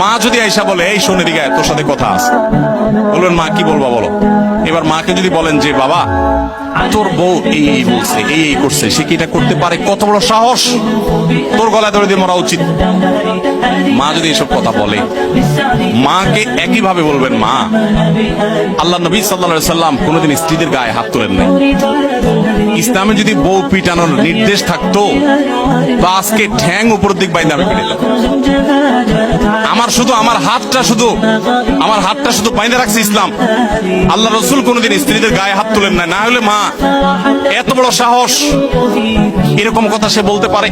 মা যদি আইসা বলে, এই শোনে দিকে তোর সাথে কথা আছে। বলবেন, মা, কি বলবা বলো? এবার মাকে যদি বলেন যে, বাবা, তোর বউ এই এই বলছে, এই এই করছে, সে কি এটা করতে পারে? কত বড় সাহস! তোর গলায় ধরে দিয়ে মরা উচিত। মা যদি এসব কথা বলে, মাকে একইভাবে বলবেন, মা, আল্লাহ নবী সাল্লা সাল্লাম কোনোদিন স্ত্রীদের গায়ে হাত তোলেন নাই। ইসলামে যদি বউ পিটানোর নির্দেশ থাকতো, তো আজকে ঠ্যাং উপর দিক বাইন্দা আমি পিটাইলাম আমার হাতটা শুধু, আমার হাতটা শুধু বাইন্দা রাখছে ইসলাম। আল্লাহ রসুল কোনোদিন স্ত্রীদের গায়ে হাত তুলেন না। না হলে মা, এত বড় সাহস। এরকম কথা সে বলতে পারে।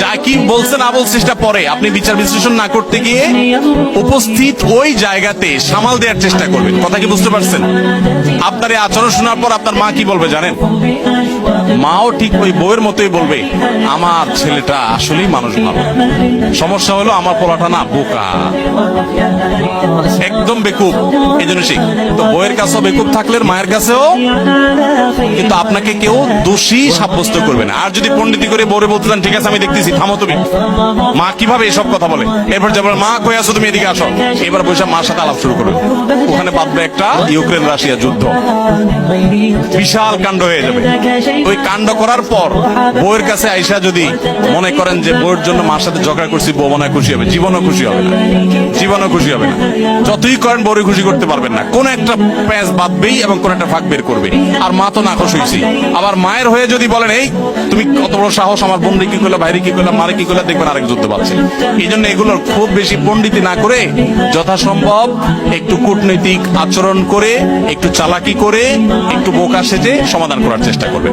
যা কি বলছে না বলছে সেটা পরে। আপনি বিচার বিশ্লেষণ না করতে গিয়ে উপস্থিত ওই জায়গাতে সামাল দেওয়ার চেষ্টা করবেন। কথা কি বুঝতে পারছেন? আপনার এই আচরণ শোনার পর আপনার মা কি বলবে জানেন? মাও ঠিক ওই বউয়ের মতোই বলবে, আমার ছেলেটা আসলেই মানুষ ভালো। সমস্যা হলো আমার পোলাটা না বোকা। একদম বেকুব। এই জন্য শিখ, তো বইয়ের কাছেও বেকুব থাকলে মায়ের কাছেও কিন্তু আপনাকে কেউ দোষী সাব্যস্ত করবে না। আর যদি পণ্ডিতি করে বউরে বলতে চান, ঠিক আছে আমি দেখতেছি, থামো তুমি। মা কীভাবে এসব কথা বলে? এরপর যাবার মা, কই আসো তুমি এদিকে আসো। এবার বসে মার সাথে আলাপ শুরু করবে। ওখানে বাঁধবে একটা ইউক্রেন রাশিয়া যুদ্ধ। বিশাল কাণ্ড হয়ে যাবে। ওই কাণ্ড করার পর বউয়ের কাছে আইসা যদি মনে করেন যে বউয়ের জন্য মার সাথে ঝগড়া করছি, বউ মনে খুশি হবে। জীবনও খুশি হবে না। জীবনও খুশি হবে না। যতই করেন বউরে খুশি করতে পারবেন না। কোন একটা প্যাঁচ বাঁধবেই এবং কোন একটা ফাঁক বের করবে আর মা তো নাখোশ হয়েছি আবার মায়ের হয়ে যদি বলেন, এই, তুমি কত বড় সাহস, আমার বোনরে কি করলে ভাইরে কি করলাম, মারে কি করলাম, দেখবেন আরেক যুদ্ধ পাচ্ছে এই জন্য এগুলোর খুব বেশি পণ্ডিতি না করে যথাসম্ভব একটু কূটনৈতিক আচরণ করে, একটু চালাকি করে, একটু বোকা সেজে সমাধান করার চেষ্টা করবে